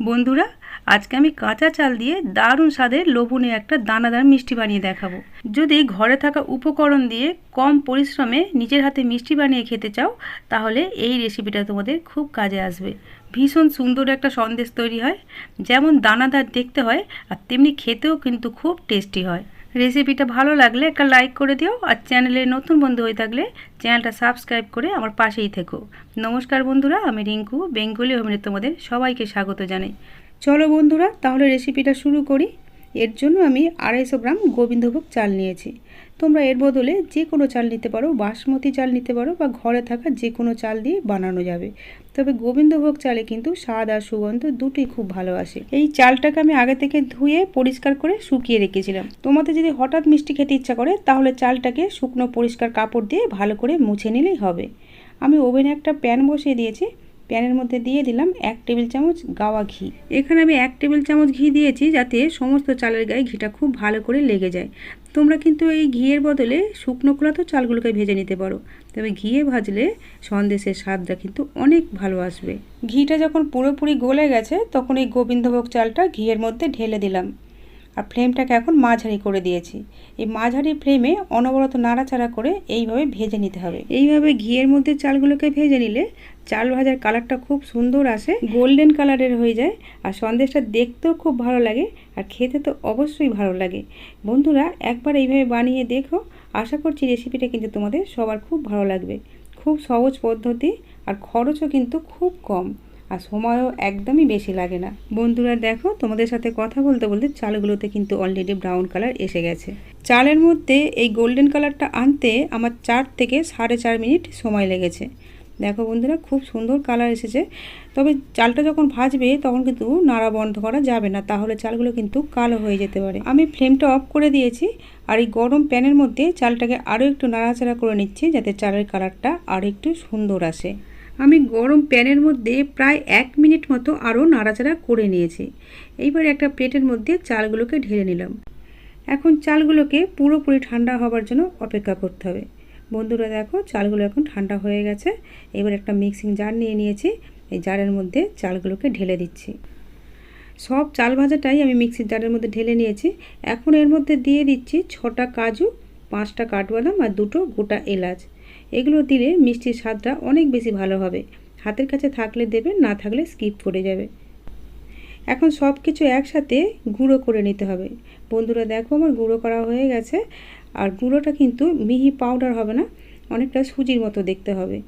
বন্ধুরা, আজকে আমি কাঁচা চাল দিয়ে দারুণ স্বাদের লোভনীয় একটা দানাদার মিষ্টি বানিয়ে দেখাবো। যদি ঘরে থাকা উপকরণ দিয়ে কম পরিশ্রমে নিজের হাতে মিষ্টি বানিয়ে খেতে চাও, তাহলে এই রেসিপিটা তোমাদের খুব কাজে আসবে। ভীষণ সুন্দর একটা সন্দেশ তৈরি হয়, যেমন দানাদার দেখতে হয়, আর তেমনি খেতেও কিন্তু খুব টেস্টি হয়। রেসিপিটা ভালো লাগলে একটা লাইক করে দিও আর চ্যানেলে নতুন বন্ধু হয়ে থাকলে চ্যানেলটা সাবস্ক্রাইব করে আমার পাশেই থেকো। নমস্কার বন্ধুরা, আমি রিঙ্কু বেঙ্গলি অভিনেত্রী তোমাদের সবাইকে স্বাগত জানাই। চলো বন্ধুরা, তাহলে রেসিপিটা শুরু করি। এর জন্য আমি আড়াইশো গ্রাম গোবিন্দভোগ চাল নিয়েছি। তোমরা এর বদলে যে কোনো চাল নিতে পারো, বাসমতি চাল নিতে পারো বা ঘরে থাকা যে কোনো চাল দিয়ে বানানো যাবে। তবে গোবিন্দভোগ চালে কিন্তু স্বাদ আর সুগন্ধ দুটোই খুব ভালো আসে। এই চালটাকে আমি আগে থেকে ধুয়ে, পরিষ্কার করে শুকিয়ে রেখেছিলাম। তোমাদের যদি হঠাৎ মিষ্টি খেতে ইচ্ছা করে, তাহলে চালটাকে শুকনো পরিষ্কার কাপড় দিয়ে ভালো করে মুছে নিলেই হবে। আমি ওভেনে একটা প্যান বসিয়ে দিয়েছি। প্যানের মধ্যে দিয়ে দিলাম এক টেবিল চামচ গাওয়া ঘি। এখানে আমি এক টেবিল চামচ ঘি দিয়েছি যাতে সমস্ত চালের গায়ে ঘিটা খুব ভালো করে লেগে যায়। তোমরা কিন্তু এই ঘিয়ের বদলে শুকনো তো চালগুলোকে ভেজে নিতে পারো। তবে ঘিয়ে ভাজলে সন্দেশের স্বাদটা কিন্তু অনেক ভালো আসবে। ঘিটা যখন পুরোপুরি গলে গেছে, তখন এই গোবিন্দভোগ চালটা ঘিয়ের মধ্যে ঢেলে দিলাম। আর ফ্লেমটাকে এখন মাঝারি করে দিয়েছি। এই মাঝারি ফ্লেমে অনবরত নাড়াচাড়া করে এইভাবে ভেজে নিতে হবে। এইভাবে ঘিয়ের মধ্যে চালগুলোকে ভেজে নিলে চাল ভাজার কালারটা খুব সুন্দর আসে, গোল্ডেন কালারের হয়ে যায় আর সন্দেশটা দেখতেও খুব ভালো লাগে আর খেতে তো অবশ্যই ভালো লাগে। বন্ধুরা, একবার এইভাবে বানিয়ে দেখো। আশা করছি রেসিপিটা কিন্তু তোমাদের সবার খুব ভালো লাগবে। খুব সহজ পদ্ধতি আর খরচও কিন্তু খুব কম। আর সময়ও একদমই বেশি লাগে না। বন্ধুরা দেখো, তোমাদের সাথে কথা বলতে বলতে চালগুলোতে কিন্তু অলরেডি ব্রাউন কালার এসে গেছে। চালের মধ্যে এই গোল্ডেন কালারটা আনতে আমার চার থেকে সাড়ে চার মিনিট সময় লেগেছে। দেখো বন্ধুরা, খুব সুন্দর কালার এসেছে। তবে চালটা যখন ভাজবে, তখন কিন্তু নাড়া বন্ধ করা যাবে না, তাহলে চালগুলো কিন্তু কালো হয়ে যেতে পারে। আমি ফ্লেমটা অফ করে দিয়েছি, আর এই গরম প্যানের মধ্যে চালটাকে আরও একটু নাড়াচাড়া করে নিচ্ছি, যাতে চালের কালারটা আরও একটু সুন্দর আসে। আমি গরম প্যানের মধ্যে প্রায় এক মিনিট মতো আরও নাড়াচাড়া করে নিয়েছি। এইবার একটা প্লেটের মধ্যে চালগুলোকে ঢেলে নিলাম। এখন চালগুলোকে পুরোপুরি ঠান্ডা হবার জন্য অপেক্ষা করতে হবে। বন্ধুরা দেখো, চালগুলো এখন ঠান্ডা হয়ে গেছে। এবার একটা মিক্সিং জার নিয়ে নিয়েছি। এই জারের মধ্যে চালগুলোকে ঢেলে দিচ্ছি। সব চাল ভাজাটাই আমি মিক্সির জারের মধ্যে ঢেলে নিয়েছি। এখন এর মধ্যে দিয়ে দিচ্ছি ছটা কাজু, পাঁচটা কাঠবাদাম আর দুটো গোটা এলাচ। এগুলো দিলে মিষ্টির স্বাদটা অনেক বেশি ভালো হবে। হাতের কাছে থাকলে দেবে না থাকলে স্কিপ করে যাবে। এখন সব কিছু একসাথে গুঁড়ো করে নিতে হবে। বন্ধুরা, দেখো আমার গুঁড়ো করা হয়ে গেছে। আর গুঁড়োটা কিন্তু মিহি পাউডার হবে না, অনেকটা সুজির মতো দেখতে হবে।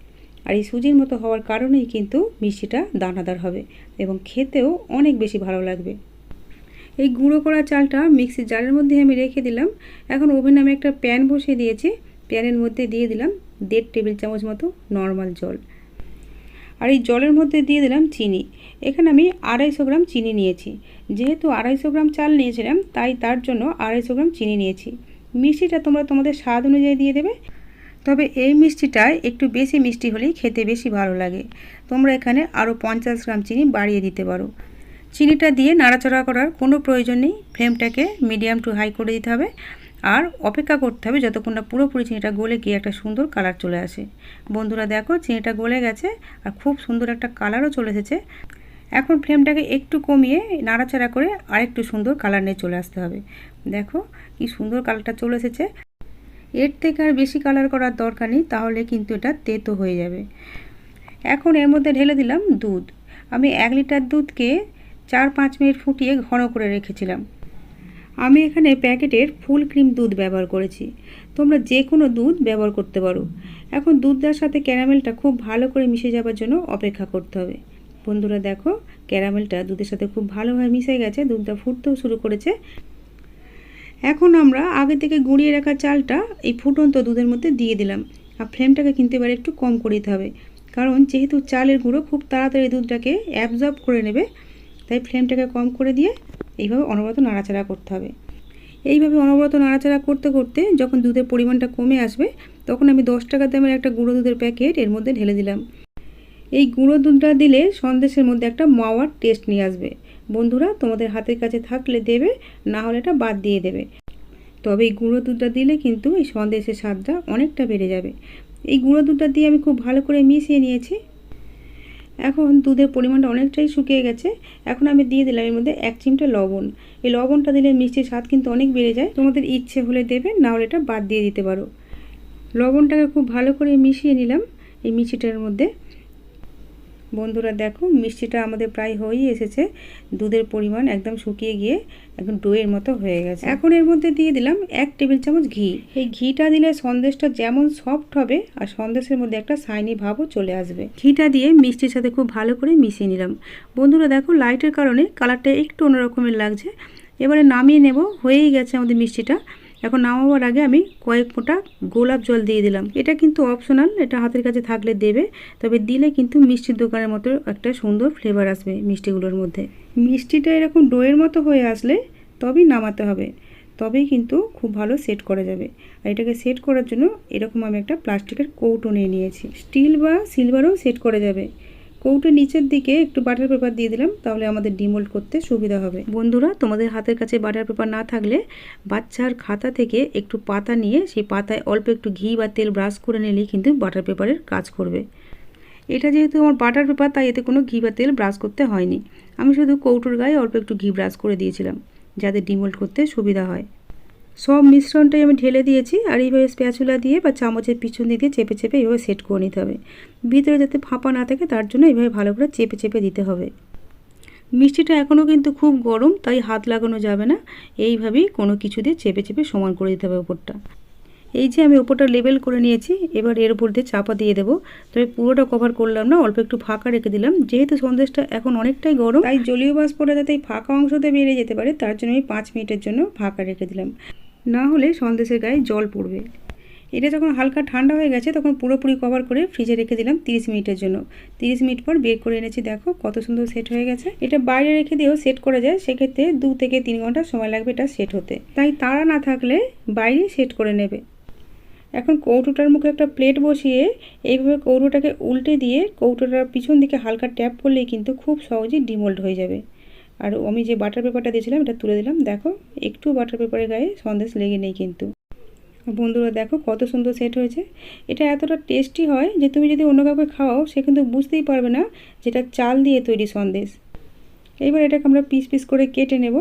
আর এই সুজির মতো হওয়ার কারণেই কিন্তু মিষ্টিটা দানাদার হবে এবং খেতেও অনেক বেশি ভালো লাগবে। এই গুঁড়ো করা চালটা মিক্সির জারের মধ্যে আমি রেখে দিলাম। এখন ওভেনে আমি একটা প্যান বসিয়ে দিয়েছি। প্যানের মধ্যে দিয়ে দিলাম। দেড় টেবিল চামচ মতো নর্মাল জল। আর এই জলের মধ্যে দিয়ে দিলাম চিনি। এখানে আমি আড়াইশো গ্রাম চিনি নিয়েছি। যেহেতু আড়াইশো গ্রাম চাল নিয়েছিলাম, তাই তার জন্য আড়াইশো গ্রাম চিনি নিয়েছি। মিষ্টিটা তোমরা তোমাদের স্বাদ অনুযায়ী দিয়ে দেবে। তবে এই মিষ্টিটা একটু বেশি মিষ্টি হলেই খেতে বেশি ভালো লাগে। তোমরা এখানে আরও পঞ্চাশ গ্রাম চিনি বাড়িয়ে দিতে পারো। চিনিটা দিয়ে নাড়াচাড়া করার কোনো প্রয়োজন নেই। ফ্লেমটাকে মিডিয়াম টু হাই করে দিতে হবে। আর অপেক্ষা করতে হবে যতক্ষণ না পুরোপুরি চিনিটা গলে গিয়ে একটা সুন্দর কালার চলে আসে। বন্ধুরা দেখো, চিনিটা গলে গেছে আর খুব সুন্দর একটা কালারও চলে এসেছে। এখন ফ্লেমটাকে একটু কমিয়ে নাড়াচাড়া করে আরেকটু সুন্দর কালার নিয়ে চলে আসতে হবে। দেখো কি সুন্দর কালারটা চলে এসেছে। এর থেকে আর বেশি কালার করার দরকার নেই, তাহলে কিন্তু এটা তেতো হয়ে যাবে। এখন এর মধ্যে ঢেলে দিলাম দুধ। আমি এক লিটার দুধকে চার পাঁচ মিনিট ফুটিয়ে ঘন করে রেখেছিলাম। আমি এখানে প্যাকেটের ফুল ক্রিম দুধ ব্যবহার করেছি। তোমরা যে কোনো দুধ ব্যবহার করতে পারো। এখন দুধটার সাথে ক্যারামেলটা খুব ভালো করে মিশে যাবার জন্য অপেক্ষা করতে হবে। বন্ধুরা দেখো, ক্যারামেলটা দুধের সাথে খুব ভালোভাবে মিশে গেছে, দুধটা ফুটতেও শুরু করেছে। এখন আমরা আগে থেকে গুঁড়িয়ে রাখা চালটা এই ফুটন্ত দুধের মধ্যে দিয়ে দিলাম। আর ফ্লেমটাকে কিন্তু এবার একটু কম করে দিতে হবে। কারণ যেহেতু চালের গুঁড়ো খুব তাড়াতাড়ি দুধটাকে অ্যাবজর্ব করে নেবে, তাই ফ্লেমটাকে কম করে দিয়ে এইভাবে অনবরত নাড়াচাড়া করতে হবে। এইভাবে অনবরত নাড়াচাড়া করতে করতে যখন দুধের পরিমাণটা কমে আসবে, তখন আমি দশ টাকা দামের একটা গুঁড়ো দুধের প্যাকেট এর মধ্যে ঢেলে দিলাম। এই গুঁড়ো দুধটা দিলে সন্দেশের মধ্যে একটা মাওয়ার টেস্ট নিয়ে আসবে। বন্ধুরা, তোমাদের হাতের কাছে থাকলে দেবে, না হলে এটা বাদ দিয়ে দেবে। তবে এই গুঁড়ো দুধটা দিলে কিন্তু এই সন্দেশের স্বাদটা অনেকটা বেড়ে যাবে। এই গুঁড়ো দুধটা দিয়ে আমি খুব ভালো করে মিশিয়ে নিয়েছি। এখন দুধের পরিমাণটা অনেকটাই শুকিয়ে গেছে। এখন আমি দিয়ে দিলাম এর মধ্যে এক চিমটা লবণ। এই লবণটা দিলে মিষ্টির স্বাদ কিন্তু অনেক বেড়ে যায়। তোমাদের ইচ্ছে হলে দেবে, না হলে এটা বাদ দিয়ে দিতে পারো। লবণটাকে খুব ভালো করে মিশিয়ে নিলাম এই মিষ্টিটার মধ্যে। বন্ধুরা দেখো, মিষ্টিটা আমাদের প্রায় হয়েই এসেছে। দুধের পরিমাণ একদম শুকিয়ে গিয়ে এখন ডোয়ের মতো হয়ে গেছে। এখন এর মধ্যে দিয়ে দিলাম এক টেবিল চামচ ঘি। এই ঘিটা দিলে সন্দেশটা যেমন সফট হবে, আর সন্দেশের মধ্যে একটা সাইনি ভাবও চলে আসবে। ঘিটা দিয়ে মিষ্টির সাথে খুব ভালো করে মিশিয়ে নিলাম। বন্ধুরা দেখো লাইটের কারণে কালারটা একটু অন্যরকমের লাগছে। এবারে নামিয়ে নেব, হয়েই গেছে আমাদের মিষ্টিটা। এখন নামাবার আগে আমি কয়েক ফোঁটা গোলাপ জল দিয়ে দিলাম। এটা কিন্তু অপশনাল এটা হাতের কাছে থাকলে দেবে, তবে দিলে কিন্তু মিষ্টির দোকানের মতো একটা সুন্দর ফ্লেভার আসবে মিষ্টিগুলোর মধ্যে। মিষ্টিটা এরকম ডোয়ের মতো হয়ে আসলে তবেই নামাতে হবে, তবেই কিন্তু খুব ভালো সেট করা যাবে। আর এটাকে সেট করার জন্য এরকম আমি একটা প্লাস্টিকের কৌটো নিয়ে নিয়েছি। স্টিল বা সিলভারও সেট করা যাবে। কৌটোর নিচের দিকে একটু বাটার পেপার দিয়ে দিলাম, তাহলে আমাদের ডিমোল্ড করতে সুবিধা হবে। বন্ধুরা, তোমাদের হাতের কাছে বাটার পেপার না থাকলে বাচ্চার খাতা থেকে একটু পাতা নিয়ে সেই পাতায় অল্প একটু ঘি বা তেল ব্রাশ করে নিলেই কিন্তু বাটার পেপারের কাজ করবে। এটা যেহেতু আমার বাটার পেপার তাই এতে কোনো ঘি বা তেল ব্রাশ করতে হয়নি। আমি শুধু কৌটোর গায়ে অল্প একটু ঘি ব্রাশ করে দিয়েছিলাম, যাতে ডিমোল্ড করতে সুবিধা হয়। সব মিশ্রণটাই আমি ঢেলে দিয়েছি আর এইভাবে স্প্যাচুলা দিয়ে বা চামচের পিছন দিয়ে চেপে চেপে এইভাবে সেট করে নিতে হবে। ভিতরে যাতে ফাঁপা না থাকে তার জন্য এইভাবে ভালো করে চেপে চেপে দিতে হবে। মিষ্টিটা এখনও কিন্তু খুব গরম, তাই হাত লাগানো যাবে না। এইভাবেই কোনো কিছু দিয়ে চেপে চেপে সমান করে দিতে হবে ওপরটা। এই যে আমি ওপরটা লেবেল করে নিয়েছি, এবার এর উপর দিয়ে চাপা দিয়ে দেবো। তবে পুরোটা কভার করলাম না, অল্প একটু ফাঁকা রেখে দিলাম। যেহেতু সন্দেশটা এখন অনেকটাই গরম, তাই জলীয় বাষ্পটা যাতে ফাঁকা অংশতে বেরিয়ে যেতে পারে, তার জন্য আমি পাঁচ মিনিটের জন্য ফাঁকা রেখে দিলাম। না হলে সন্দেশের গায়ে জল পড়বে। এটা যখন হালকা ঠান্ডা হয়ে গেছে, তখন পুরোপুরি কভার করে ফ্রিজে রেখে দিলাম তিরিশ মিনিটের জন্য। তিরিশ মিনিট পর বের করে এনেছি, দেখো কত সুন্দর সেট হয়ে গেছে। এটা বাইরে রেখে দিয়েও সেট করা যায়, সেক্ষেত্রে দু থেকে তিন ঘণ্টা সময় লাগবে এটা সেট হতে। তাই তাড়া না থাকলে বাইরে সেট করে নেবে। এখন কৌটোটার মুখে একটা প্লেট বসিয়ে এইভাবে কৌটোটাকে উল্টে দিয়ে কৌটোটার পিছন দিকে হালকা ট্যাপ করলেই কিন্তু খুব সহজেই ডিমোল্ড হয়ে যাবে। আর আমি যে বাটার পেপারটা দিয়েছিলাম, এটা তুলে দিলাম। দেখো, একটু বাটার পেপারের গায়ে সন্দেশ লেগে নেই কিন্তু। বন্ধুরা, দেখো কত সুন্দর সেট হয়েছে। এটা এতটা টেস্টি হয় যে তুমি যদি অন্য কাউকে খাওয়াও, সে কিন্তু বুঝতেই পারবে না যেটা চাল দিয়ে তৈরি সন্দেশ। এইবার এটাকে আমরা পিস পিস করে কেটে নেব।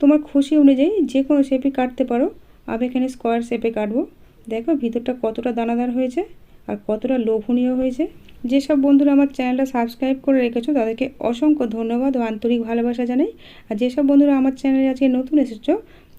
তোমার খুশি অনুযায়ী যে কোনো শেপে কাটতে পারো। আমি এখানে স্কোয়ার শেপে কাটবো। দেখো ভিতরটা কতটা দানাদার হয়েছে। আর কতটা লোভনীয় হয়েছে। যেসব বন্ধুরা আমার চ্যানেলটা সাবস্ক্রাইব করে রেখেছো, তাদেরকে অসংখ্য ধন্যবাদ ও আন্তরিক ভালোবাসা জানাই। আর যেসব বন্ধুরা আমার চ্যানেলে আজকে নতুন এসেছ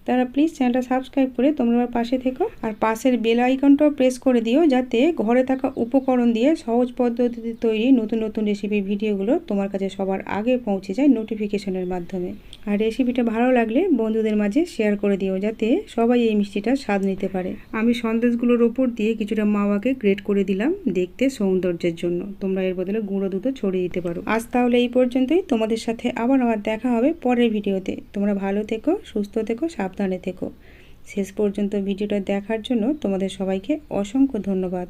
তারা প্লিজ চ্যানেলটা সাবস্ক্রাইব করে তোমরা পাশে থেকো। আর পাশের বেল আইকনটাও প্রেস করে দিও যাতে ঘরে থাকা উপকরণ দিয়ে সহজ পদ্ধতিতে তৈরি নতুন নতুন রেসিপি ভিডিওগুলো তোমার কাছে সবার আগে পৌঁছে যায় নোটিফিকেশনের মাধ্যমে। আর রেসিপিটা ভালো লাগলে বন্ধুদের মাঝে শেয়ার করে দিও যাতে সবাই এই মিষ্টিটার স্বাদ নিতে পারে। আমি সন্দেশগুলোর ওপর দিয়ে কিছুটা মাওয়াকে গ্রেট করে দিলাম দেখতে সৌন্দর্যের জন্য। তোমরা এর বদলে গুঁড়ো দুধও ছড়িয়ে দিতে পারো। আজ তাহলে এই পর্যন্তই। তোমাদের সাথে আবার আমার দেখা হবে পরের ভিডিওতে। তোমরা ভালো থেকো, সুস্থ থেকো সাবধানে থেকো। শেষ পর্যন্ত ভিডিওটা দেখার জন্য তোমাদের সবাইকে অসংখ্য ধন্যবাদ।